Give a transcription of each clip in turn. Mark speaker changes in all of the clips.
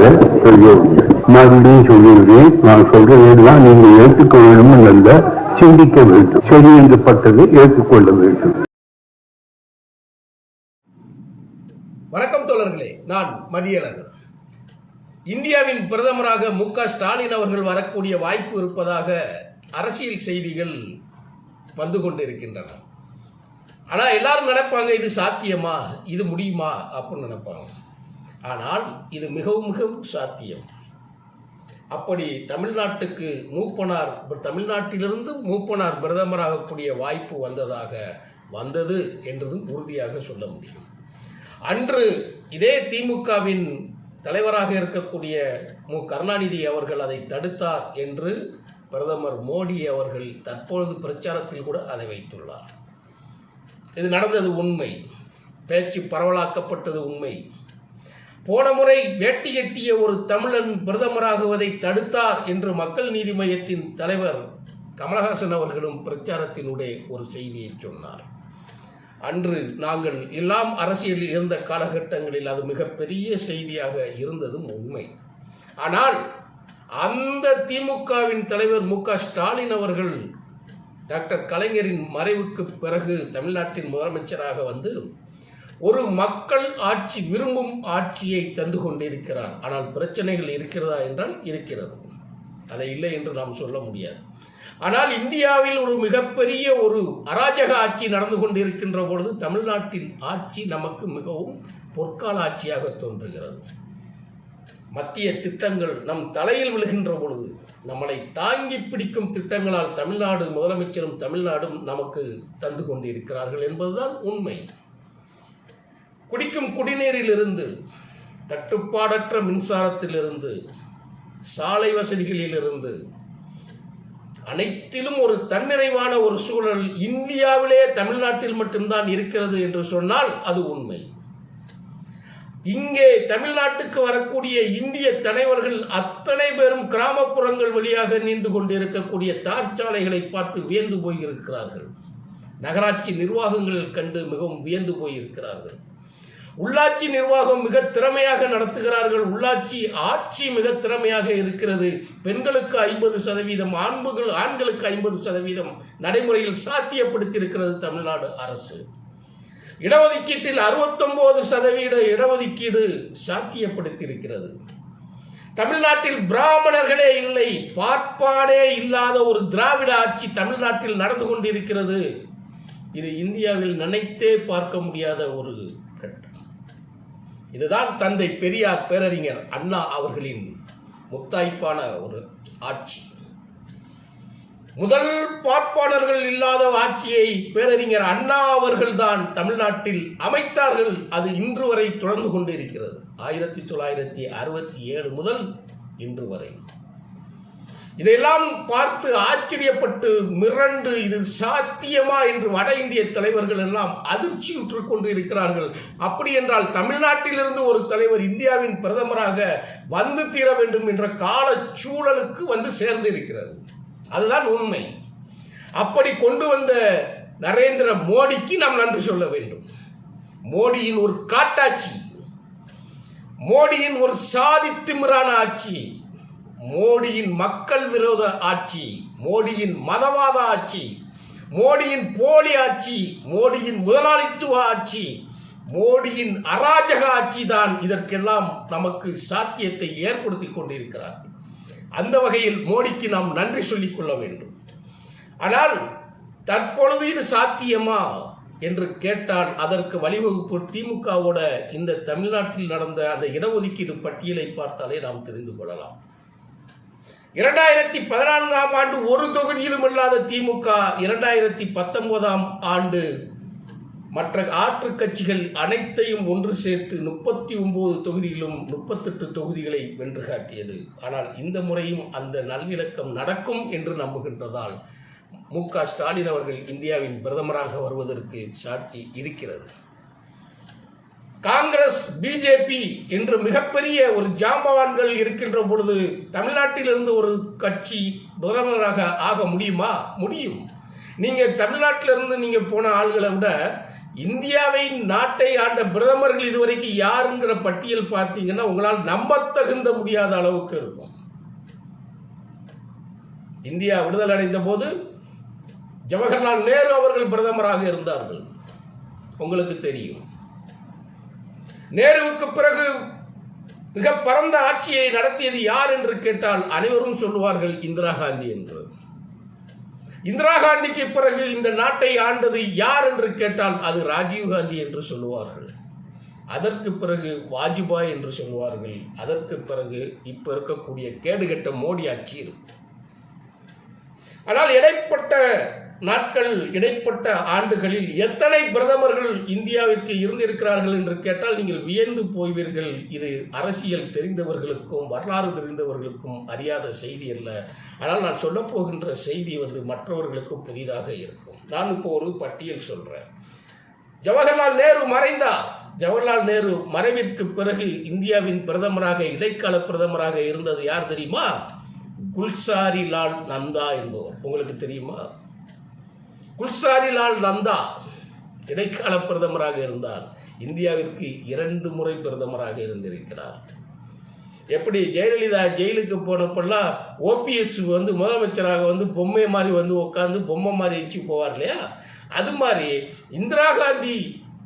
Speaker 1: அதுமாகவே சொல்லியிருந்தேன் மறுபடியும் சொல்லியிருக்கேன் நான் சொல்றதெல்லாம் நீங்கள் ஏற்றுக்க வேண்டும் அல்ல சிந்திக்க வேண்டும். சரி என்று பட்டதை ஏற்றுக்கொள்ள வேண்டும்.
Speaker 2: வணக்கம் தோழர்களே. நான் மதியழகன். இந்தியாவின் பிரதமராக மு க ஸ்டாலின் அவர்கள் வரக்கூடிய வாய்ப்பு இருப்பதாக அரசியல் செய்திகள் வந்து கொண்டிருக்கின்றன. ஆனால் எல்லாரும் நினைப்பாங்க இது சாத்தியமா? இது முடியுமா? அப்படின்னு நினைப்பாங்க. ஆனால் இது மிகவும் மிகவும் சாத்தியம். அப்படி தமிழ்நாட்டுக்கு மூப்பனார் தமிழ்நாட்டிலிருந்து மூப்பனார் பிரதமராகக்கூடிய வாய்ப்பு வந்ததாக வந்தது என்றதும் உறுதியாக சொல்ல முடியும். அன்று இதே திமுகவின் தலைவராக இருக்கக்கூடிய மு. கருணாநிதி அவர்கள் அதை தடுத்தார் என்று பிரதமர் மோடி அவர்கள் தற்பொழுது பிரச்சாரத்தில் கூட அதை வைத்துள்ளார். இது நடந்தது உண்மை. பேச்சு பரவலாக்கப்பட்டது உண்மை. போன முறை வேட்டி எட்டிய ஒரு தமிழன் பிரதமராகுவதை தடுத்தார் என்று மக்கள் நீதி மையத்தின் தலைவர் கமலஹாசன் அவர்களும் பிரச்சாரத்தினுடைய ஒரு செய்தியை சொன்னார். அன்று நாங்கள் எல்லாம் அரசியலில் இருந்த காலகட்டங்களில் அது மிகப்பெரிய செய்தியாக இருந்ததும் உண்மை. ஆனால் அந்த திமுகவின் தலைவர் மு ஸ்டாலின் அவர்கள் டாக்டர் கலைஞரின் மறைவுக்கு பிறகு தமிழ்நாட்டின் முதலமைச்சராக வந்து ஒரு மக்கள் ஆட்சி விரும்பும் ஆட்சியை தந்து கொண்டிருக்கிறார். ஆனால் பிரச்சனைகள் இருக்கிறதா என்றால் இருக்கிறது. அதை இல்லை என்று நாம் சொல்ல முடியாது. ஆனால் இந்தியாவில் ஒரு மிகப்பெரிய ஒரு அராஜக ஆட்சி நடந்து கொண்டிருக்கின்ற பொழுது தமிழ்நாட்டின் ஆட்சி நமக்கு மிகவும் பொற்கால ஆட்சியாக தோன்றுகிறது. மத்திய திட்டங்கள் நம் தலையில் விழுகின்ற பொழுது நம்மளை தாங்கி பிடிக்கும் திட்டங்களால் தமிழ்நாடு முதலமைச்சரும் தமிழ்நாடும் நமக்கு தந்து கொண்டிருக்கிறார்கள் என்பதுதான் உண்மை. குடிக்கும் குடிநீரிலிருந்து தட்டுப்பாடற்ற மின்சாரத்திலிருந்து சாலை வசதிகளிலிருந்து அனைத்திலும் ஒரு தன்னிறைவான ஒரு சூழல் இந்தியாவிலே தமிழ்நாட்டில் மட்டும்தான் இருக்கிறது என்று சொன்னால் அது உண்மை. இங்கே தமிழ்நாட்டுக்கு வரக்கூடிய இந்திய தலைவர்கள் அத்தனை பேரும் கிராமப்புறங்கள் வழியாக நீண்டு கொண்டிருக்கக்கூடிய தார் சாலைகளை பார்த்து வியந்து போயிருக்கிறார்கள். நகராட்சி நிர்வாகங்கள் கண்டு மிகவும் வியந்து போயிருக்கிறார்கள். உள்ளாட்சி நிர்வாகம் மிக திறமையாக நடத்துகிறார்கள். உள்ளாட்சி ஆட்சி மிக திறமையாக இருக்கிறது. பெண்களுக்கு ஐம்பது சதவீதம் ஆண்புகள் ஆண்களுக்கு ஐம்பது சதவீதம் நடைமுறையில் சாத்தியப்படுத்தி இருக்கிறது தமிழ்நாடு அரசு. இடஒதுக்கீட்டில் அறுபத்தொன்பது சதவீத இடஒதுக்கீடு சாத்தியப்படுத்தி இருக்கிறது தமிழ்நாட்டில் பிராமணர்களே இல்லை. பார்ப்பானே இல்லாத ஒரு திராவிட ஆட்சி தமிழ்நாட்டில் நடந்து கொண்டிருக்கிறது. இது இந்தியாவில் நினைத்தே பார்க்க முடியாத ஒரு இதுதான் தந்தை பெரியார் பேரறிஞர் அண்ணா அவர்களின் முத்தாய்ப்பான ஒரு ஆட்சி. முதல் பார்ப்பாளர்கள் இல்லாத ஆட்சியை பேரறிஞர் அண்ணா அவர்கள்தான் தமிழ்நாட்டில் அமைத்தார்கள். அது இன்று வரை தொடர்ந்து கொண்டிருக்கிறது. ஆயிரத்தி தொள்ளாயிரத்தி அறுபத்தி ஏழு முதல் இன்று வரை. இதையெல்லாம் பார்த்து ஆச்சரியப்பட்டு மிரண்டு இது சாத்தியமா? என்று வட இந்திய தலைவர்கள் எல்லாம் அதிர்ச்சியுற்று கொண்டு இருக்கிறார்கள் அப்படி என்றால் தமிழ்நாட்டிலிருந்து ஒரு தலைவர் இந்தியாவின் பிரதமராக வந்து தீர வேண்டும் என்ற கால சூழலுக்கு வந்து சேர்ந்து இருக்கிறது அதுதான் உண்மை. அப்படி கொண்டு வந்த நரேந்திர மோடிக்கு நாம் நன்றி சொல்ல வேண்டும். மோடியின் ஒரு காட்டாட்சி மோடியின் ஒரு சாதி திமிரான ஆட்சி மோடியின் மக்கள் விரோத ஆட்சி மோடியின் மதவாத ஆட்சி மோடியின் போலி ஆட்சி மோடியின் முதலாளித்துவ ஆட்சி மோடியின் அராஜக ஆட்சி தான் இதற்கெல்லாம் நமக்கு சாத்தியத்தை ஏற்படுத்தி கொண்டிருக்கிறார் அந்த வகையில் மோடிக்கு நாம் நன்றி சொல்லிக் கொள்ள வேண்டும். ஆனால் தற்பொழுது இது சாத்தியமா என்று கேட்டால் அதற்கு வழிவகுப்பு திமுகவோட இந்த தமிழ்நாட்டில் நடந்த அந்த இடஒதுக்கீடு பட்டியலை பார்த்தாலே நாம் தெரிந்து கொள்ளலாம். இரண்டாயிரத்தி பதினான்காம் ஆண்டு ஒரு தொகுதியிலும் இல்லாத திமுக இரண்டாயிரத்தி பத்தொன்பதாம் ஆண்டு மற்ற ஆற்று கட்சிகள் அனைத்தையும் ஒன்று சேர்த்து முப்பத்தி ஒன்பது தொகுதியிலும் முப்பத்தெட்டு தொகுதிகளை வென்று காட்டியது. ஆனால் இந்த முறையும் அந்த நல்லிணக்கம் நடக்கும் என்று நம்புகின்றதால் மு க ஸ்டாலின் அவர்கள் இந்தியாவின் பிரதமராக வருவதற்கு சாட்டி இருக்கிறது. காங்கிரஸ் பிஜேபி என்று மிகப்பெரிய ஒரு ஜாம்பவான்கள் இருக்கின்ற பொழுது தமிழ்நாட்டிலிருந்து ஒரு கட்சி பிரதமராக ஆக முடியுமா? முடியும். நீங்கள் தமிழ்நாட்டிலிருந்து நீங்கள் போன ஆள்களை விட இந்தியாவை நாட்டை ஆண்ட பிரதமர்கள் இதுவரைக்கும் யாருங்கிற பட்டியல் பார்த்தீங்கன்னா உங்களால் நம்பத்தகுந்த முடியாத அளவுக்கு இருக்கும். இந்தியா விடுதலை அடைந்த போது ஜவஹர்லால் நேரு அவர்கள் பிரதமராக இருந்தார்கள். உங்களுக்கு தெரியும். நேருவுக்கு பிறகு மிக பரந்த ஆட்சியை நடத்தியது யார் என்று கேட்டால் அனைவரும் சொல்லுவார்கள் இந்திரா காந்தி என்று. இந்திரா காந்திக்கு பிறகு இந்த நாட்டை ஆண்டது யார் என்று கேட்டால் அது ராஜீவ் காந்தி என்று சொல்லுவார்கள். அதற்கு பிறகு வாஜ்பாய் என்று சொல்லுவார்கள். அதற்கு பிறகு இப்ப இருக்கக்கூடிய கேடுகெட்ட மோடி ஆட்சி இருக்கும் ஆனால் இடைப்பட்ட நாட்கள் இடைப்பட்ட ஆண்டுகளில் எத்தனை பிரதமர்கள் இந்தியாவிற்கு இருந்திருக்கிறார்கள் என்று கேட்டால் நீங்கள் வியந்து போய்வீர்கள் இது அரசியல் தெரிந்தவர்களுக்கும் வரலாறு தெரிந்தவர்களுக்கும் அறியாத செய்தி அல்ல. ஆனால் நான் சொல்லப்போகின்ற செய்தி வந்து மற்றவர்களுக்கு புதிதாக இருக்கும். நான் இப்போ ஒரு பட்டியல் சொல்கிறேன் ஜவஹர்லால் நேரு மறைந்தார். ஜவஹர்லால் நேரு மறைவிற்கு பிறகு இந்தியாவின் பிரதமராக இடைக்கால பிரதமராக இருந்தது யார் தெரியுமா? குல்சாரி லால் நந்தா என்பவர். உங்களுக்கு தெரியுமா? குல்சாரிலால் நந்தா இடைக்கால பிரதமராக இருந்தார். இந்தியாவிற்கு இரண்டு முறை பிரதமராக இருந்திருக்கிறார். எப்படி ஜெயலலிதா ஜெயிலுக்கு போனப்பெல்லாம் ஓபிஎஸ் வந்து முதலமைச்சராக வந்து பொம்மை மாதிரி வந்து உட்காந்து பொம்மை மாதிரி எச்சு போவார் இல்லையா? அது மாதிரி இந்திரா காந்தி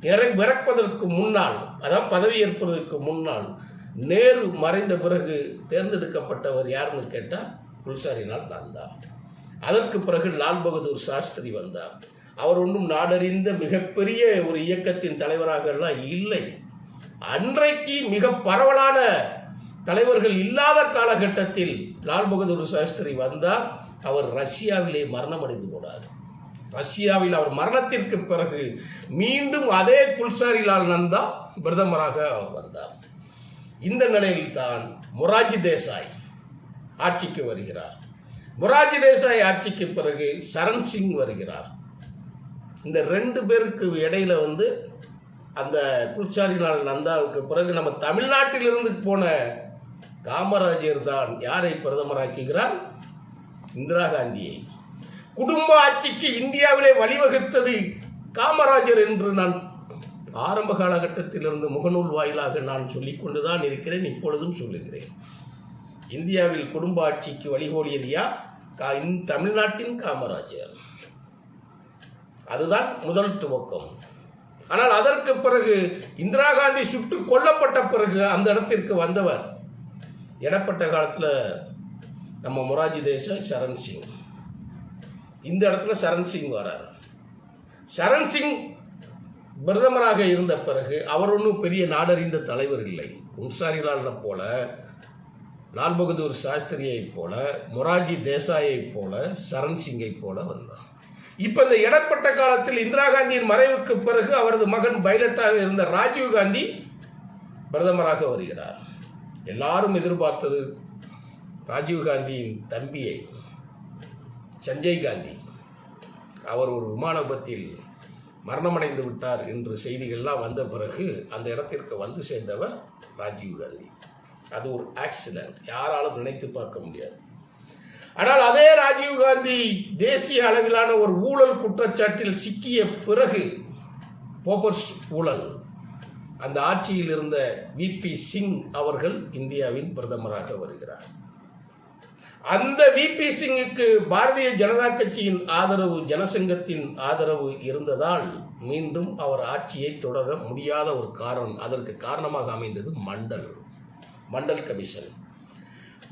Speaker 2: இற இறப்பதற்கு முன்னால் அதான் பதவி ஏற்பதற்கு முன்னால் நேரு மறைந்த பிறகு தேர்ந்தெடுக்கப்பட்டவர் யாருன்னு கேட்டால் குல்சாரினால் நான் தான் அதற்கு பிறகு லால் பகதூர் சாஸ்திரி வந்தார். அவர் ஒன்றும் நாடறிந்த மிகப்பெரிய ஒரு இயக்கத்தின் தலைவராக எல்லாம் இல்லை. அன்றைக்கு மிக பரவலான தலைவர்கள் இல்லாத காலகட்டத்தில் லால் பகதூர் சாஸ்திரி வந்தார். அவர் ரஷ்யாவிலே மரணமடைந்து போனார். ரஷ்யாவில் அவர் மரணத்திற்கு பிறகு மீண்டும் அதே குல்சாரி லால் நந்தா பிரதமராக வந்தார். இந்த நிலையில்தான் மொராஜி தேசாய் ஆட்சிக்கு வருகிறார். மொராஜி தேசாய் ஆட்சிக்கு பிறகு சரண் சிங் வருகிறார். இந்த ரெண்டு பேருக்கு இடையில வந்து அந்த குல்சாரிலால் நந்தாவுக்கு பிறகு நம்ம தமிழ்நாட்டிலிருந்து போன காமராஜர் தான் யாரை பிரதமராக்குகிறார்? இந்திரா காந்தியை. குடும்ப ஆட்சிக்கு இந்தியாவிலே வழிவகுத்தது காமராஜர் என்று நான் ஆரம்ப காலகட்டத்திலிருந்து முகநூல் வாயிலாக நான் சொல்லிக்கொண்டுதான் இருக்கிறேன் இப்பொழுதும் சொல்லுகிறேன். இந்தியாவில் குடும்ப ஆட்சிக்கு வழிகோலியது யார்? கா- இந்த தமிழ்நாட்டின் காமராஜர். அதுதான் முதல் துவக்கம். ஆனால் அதற்கு பிறகு இந்திரா காந்தி சுட்டு கொல்லப்பட்ட பிறகு அந்த இடத்திற்கு வந்தவர் இடப்பட்ட காலத்தில் நம்ம மொராஜி தேசாய் சரண் சிங். இந்த இடத்துல சரண் சிங் வரார். சரண் சிங் பிரதமராக இருந்த பிறகு அவர் ஒன்றும் பெரிய நாடறிந்த தலைவர் இல்லை. குன்சாரிலாலை போல லால் பகதூர் சாஸ்திரியைப் போல மொராஜி தேசாயைப் போல சரண் சிங்கைப் போல வந்தார் இப்போ இந்த இடப்பட்ட காலத்தில் இந்திரா காந்தியின் மறைவுக்கு பிறகு அவரது மகன் பைலட்டாக இருந்த ராஜீவ் காந்தி பிரதமராக வருகிறார். எல்லாரும் எதிர்பார்த்தது ராஜீவ் காந்தியின் தம்பியை சஞ்சய் காந்தி. அவர் ஒரு விமான விபத்தில் மரணமடைந்து விட்டார் என்று செய்திகள்லாம் வந்த பிறகு அந்த இடத்திற்கு வந்து சேர்ந்தவர் ராஜீவ் காந்தி. அது ஒரு ஆக்சிடென்ட் யாராலும் நினைத்து பார்க்க முடியாது. ஆனால் அதே ராஜீவ் காந்தி தேசிய அளவிலான ஒரு ஊழல் குற்றச்சாட்டில் சிக்கிய பிறகு போபர்ஸ் ஊழல் அந்த ஆட்சியில் இருந்த விபி சிங் அவர்கள் இந்தியாவின் பிரதமராக வருகிறார். அந்த விபி சிங்குக்கு பாரதிய ஜனதா கட்சியின் ஆதரவு ஜனசங்கத்தின் ஆதரவு இருந்ததால் மீண்டும் அவர் ஆட்சியை தொடர முடியாத ஒரு காரணம் அதற்கு காரணமாக அமைந்தது மண்டல். மண்டல் கமிஷன்.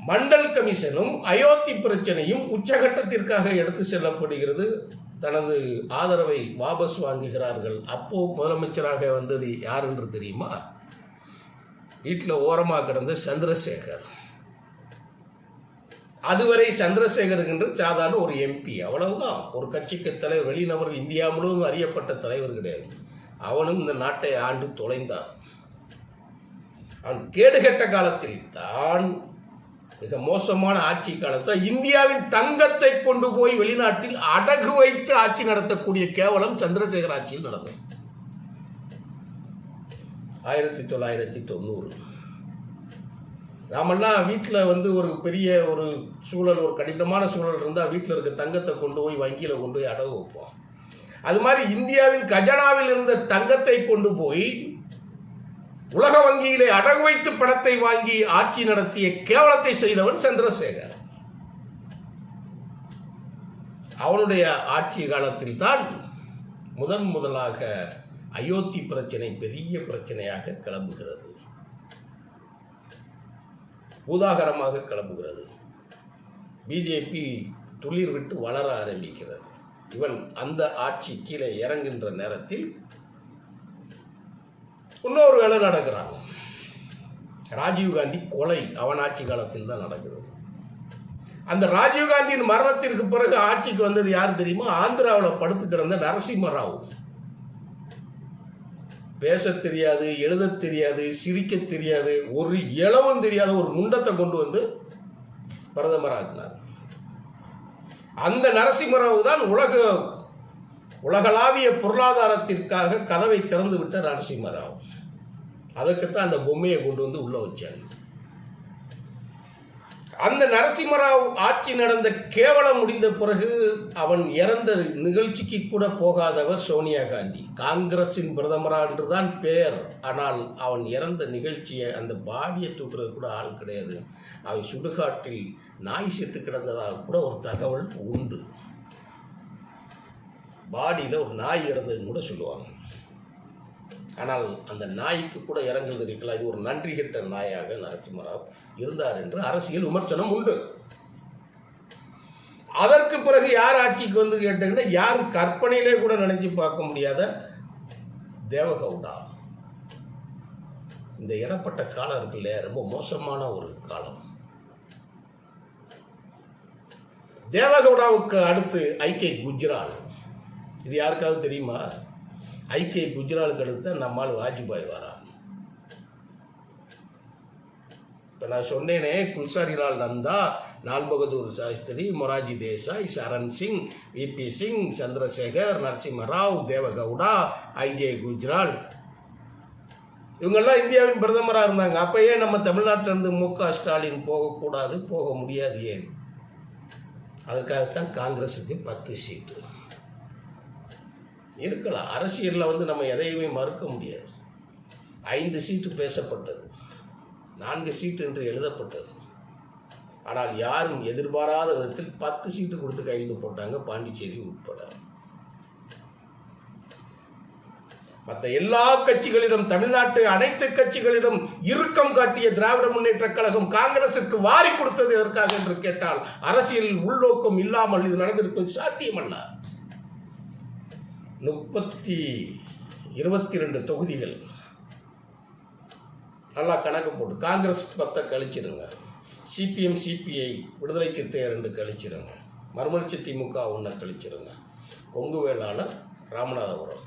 Speaker 2: மண்டல் கமிஷனும் அயோத்தி பிரச்சனையும் உச்சகட்டத்திற்காக எடுத்து செல்லப்படுகிறது. தனது ஆதரவை வாபஸ் வாங்குகிறார்கள். அப்போ முதலமைச்சராக வந்தது யார் என்று தெரியுமா? வீட்டில் ஓரமாக கிடந்த சந்திரசேகர். அதுவரை சந்திரசேகர் என்று சாதாரண ஒரு எம்பி அவ்வளவுதான். ஒரு கட்சிக்கு தலைவர் வெளிநபர் இந்தியா முழுவதும் அறியப்பட்ட தலைவர் கிடையாது. அவனும் இந்த நாட்டை ஆண்டு தொலைந்தான். அவன் கேடுகெட்ட காலத்தில் தான் மிக மோசமான ஆட்சி காலத்தில் இந்தியாவின் தங்கத்தை கொண்டு போய் வெளிநாட்டில் அடகு வைத்து ஆட்சி நடத்தக்கூடிய கேவலம் சந்திரசேகர் ஆட்சியில் நடந்தது. ஆயிரத்தி தொள்ளாயிரத்தி தொண்ணூறு. நாமெல்லாம் வீட்டில் வந்து ஒரு பெரிய ஒரு சூழல் ஒரு கடினமான சூழல் இருந்தால் வீட்டில் இருக்க தங்கத்தை கொண்டு போய் வங்கியில் கொண்டு போய் அடகு வைப்போம். அது மாதிரி இந்தியாவின் கஜனாவில் இருந்த தங்கத்தை கொண்டு போய் உலக வங்கியிலே அடகு வைத்து பணத்தை வாங்கி ஆட்சி நடத்திய கேவலத்தை செய்தவன் சந்திரசேகர். அவனுடைய ஆட்சி காலத்தில் தான் முதன் முதலாக அயோத்தி பிரச்சனை பெரிய பிரச்சனையாக கிளம்புகிறது. பூதாகரமாக கிளம்புகிறது. பிஜேபி துளிர் விட்டு வளர ஆரம்பிக்கிறது. இவன் அந்த ஆட்சி கீழே இறங்குகின்ற நேரத்தில் இன்னொரு வேலை நடக்கிறாங்க. ராஜீவ்காந்தி கொலை அவன் ஆட்சி காலத்தில் தான் நடக்குது. அந்த ராஜீவ்காந்தியின் மரணத்திற்கு பிறகு ஆட்சிக்கு வந்தது யார் தெரியுமா? ஆந்திராவில் படுத்து கிடந்த நரசிம்மராவ். பேச தெரியாது எழுத தெரியாது சிரிக்க தெரியாது ஒரு இளவும் தெரியாத ஒரு முண்டத்தை கொண்டு வந்து பிரதமராக்கினார் அந்த நரசிம்மராவ் தான் உலக உலகளாவிய பொருளாதாரத்திற்காக கதவை திறந்து விட்ட நரசிம்மராவ். அதுக்குத்தான் அந்த பொம்மையை கொண்டு வந்து உள்ள வச்சாங்க. அந்த நரசிம்மராவ் ஆட்சி நடந்த கேவலம் முடிந்த பிறகு அவன் இறந்த நிகழ்ச்சிக்கு கூட போகாதவர் சோனியா காந்தி. காங்கிரஸின் பிரதமரா என்றுதான் பெயர் ஆனால் அவன் இறந்த நிகழ்ச்சியை அந்த பாடியை தூக்குறது கூட ஆள் கிடையாது. அவன் சுடுகாட்டில் நாய் செத்து கிடந்ததாக கூட ஒரு தகவல் உண்டு. பாடியில் ஒரு நாய் இறந்ததுன்னு கூட சொல்லுவாங்க. ஆனால் அந்த நாய்க்கு கூட இறங்குறது இருக்கலாம் இது ஒரு நன்றி கெட்ட நாயாக நரசிம்மராவ் இருந்தார் என்று அரசியல் விமர்சனம் உண்டு. அதற்கு பிறகு யார் ஆட்சிக்கு வந்து கேட்டீங்கன்னா யார் கற்பனையிலே கூட நினைச்சு பார்க்க முடியாத தேவகவுடா. இந்த இடப்பட்ட காலம் இருக்குல்ல ரொம்ப மோசமான ஒரு காலம். தேவகவுடாவுக்கு அடுத்து ஐக்கிய குஜ்ரால். இது யாருக்காவது தெரியுமா? ஐக்கிய குஜராலுக்கு அடுத்து நம்மால் வாஜ்பாய் வரான். இப்போ நான் சொன்னேனே Gulzarilal Nanda Lal Bahadur Shastri Morarji Desai Charan Singh V P Singh Chandrasekhar Narasimha Rao Deve Gowda I J Gujral. இவங்கெல்லாம் இந்தியாவின் பிரதமராக இருந்தாங்க. அப்போ ஏன் நம்ம தமிழ்நாட்டிலிருந்து மு க ஸ்டாலின் போகக்கூடாது போக முடியாது ஏன்? அதுக்காகத்தான் காங்கிரஸுக்கு பத்து சீட்டு. இருக்கலாம். அரசியலில் வந்து நம்ம எதையுமே மறுக்க முடியாது. ஐந்து சீட்டு பேசப்பட்டது. நான்கு சீட்டு என்று எழுதப்பட்டது. ஆனால் யாரும் எதிர்பாராத விதத்தில் பத்து சீட்டு கொடுத்து கையெழுத்து போட்டாங்க பாண்டிச்சேரி உட்பட. மற்ற எல்லா கட்சிகளிடம் தமிழ்நாட்டு அனைத்து கட்சிகளிடம் இறுக்கம் காட்டிய திராவிட முன்னேற்ற கழகம் காங்கிரசுக்கு வாரி கொடுத்தது எதற்காக என்று கேட்டால் அரசியலில் உள்நோக்கம் இல்லாமல் இது நடந்திருப்பது சாத்தியமல்ல. முப்பத்தி இருபத்தி ரெண்டு தொகுதிகள். நல்லா கணக்கு போட்டு காங்கிரஸ் பத்தை கழிச்சிடுங்க. சிபிஎம் சிபிஐ விடுதலை சித்தையை ரெண்டு கழிச்சிடுங்க. மர்மலட்சி திமுக ஒன்றை கழிச்சிடுங்க. கொங்கு வேளாளர் ராமநாதபுரம்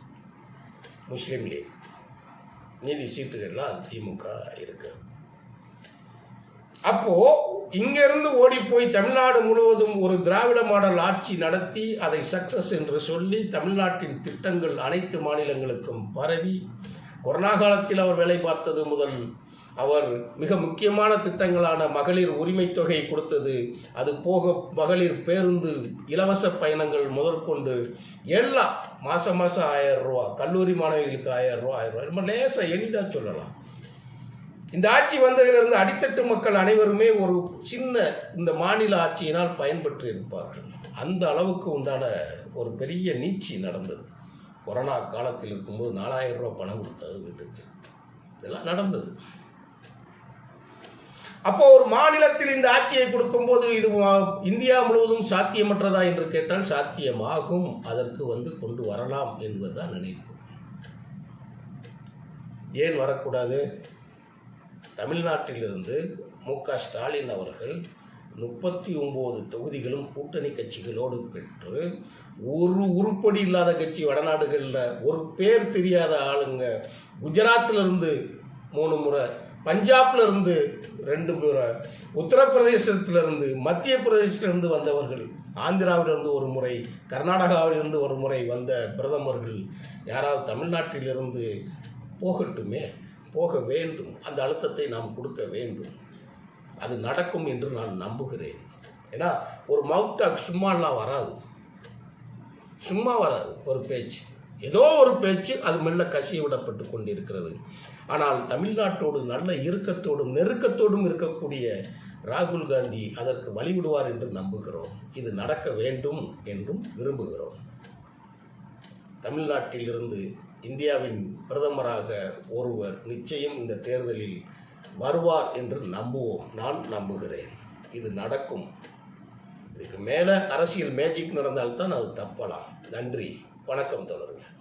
Speaker 2: முஸ்லீம் லீக். மீதி சீட்டுகள்லாம் திமுக இருக்கு. அப்போது இங்கிருந்து ஓடி போய் தமிழ்நாடு முழுவதும் ஒரு திராவிட மாடல் ஆட்சி நடத்தி அதை சக்சஸ் என்று சொல்லி தமிழ்நாட்டின் திட்டங்கள் அனைத்து மாநிலங்களுக்கும் பரவி கொரோனா காலத்தில் அவர் வேலை பார்த்தது முதல் அவர் மிக முக்கியமான திட்டங்களான மகளிர் உரிமை தொகை கொடுத்தது. அது போக மகளிர் பேருந்து இலவச பயணங்கள் முதற்கொண்டு எல்லாம் மாதம் மாதம் ஆயிரம் ரூபா கல்லூரி மாணவிகளுக்கு ஆயிரம் ரூபா ஆயிரம் ரூபா ரொம்ப லேசாக எளிதாக சொல்லலாம். இந்த ஆட்சி வந்ததிலிருந்து அடித்தட்டு மக்கள் அனைவருமே ஒரு சின்ன இந்த மாநில ஆட்சியினால் பயன்பெற்று இருப்பார்கள். அந்த அளவுக்கு உண்டான ஒரு பெரிய நீட்சி நடந்தது. கொரோனா காலத்தில் இருக்கும்போது நாலாயிரம் ரூபாய் பணம் கொடுத்தது வீட்டுக்கு. இதெல்லாம் நடந்தது. அப்போ ஒரு மாநிலத்தில் இந்த ஆட்சியை கொடுக்கும்போது இது இந்தியா முழுவதும் சாத்தியமற்றதா என்று கேட்டால் சாத்தியமாகும். அதற்கு வந்து கொண்டு வரலாம் என்பதுதான் நினைப்பு. ஏன் வரக்கூடாது? தமிழ்நாட்டிலிருந்து மு க ஸ்டாலின் அவர்கள் முப்பத்தி ஒம்பது தொகுதிகளும் கூட்டணி கட்சிகளோடு பெற்று ஒரு உருப்படி இல்லாத கட்சி வடநாடுகளில் ஒரு பேர் தெரியாத ஆளுங்க குஜராத்தில் இருந்து மூணு முறை பஞ்சாப்லேருந்து ரெண்டு முறை உத்தரப்பிரதேசத்திலிருந்து மத்திய பிரதேசத்திலிருந்து வந்தவர்கள் ஆந்திராவிலிருந்து ஒரு முறை கர்நாடகாவிலிருந்து ஒரு முறை வந்த பிரதமர்கள் யாராவது தமிழ்நாட்டிலிருந்து போகட்டுமே? போக வேண்டும். அந்த அழுத்தத்தை நாம் கொடுக்க வேண்டும். அது நடக்கும் என்று நான் நம்புகிறேன். ஏன்னா ஒரு மவுட்டாக் சும்மாலாம் வராது. சும்மா வராது. ஒரு பேச்சு. ஏதோ ஒரு பேச்சு அது மெல்ல கசிய விடப்பட்டு கொண்டிருக்கிறது. ஆனால் தமிழ்நாட்டோடு நல்ல இறுக்கத்தோடும் நெருக்கத்தோடும் இருக்கக்கூடிய ராகுல் காந்தி அதற்கு வழிவிடுவார் என்று நம்புகிறோம். இது நடக்க வேண்டும் என்றும் விரும்புகிறோம். தமிழ்நாட்டிலிருந்து இந்தியாவின் பிரதமராக ஒருவர் நிச்சயம் இந்த தேர்தலில் வருவார் என்று நம்புவோம். நான் நம்புகிறேன். இது நடக்கும். இதுக்கு மேலே அரசியல் மேஜிக் நடந்தால்தான் அது தப்பலாம். நன்றி. வணக்கம் தொடருங்கள்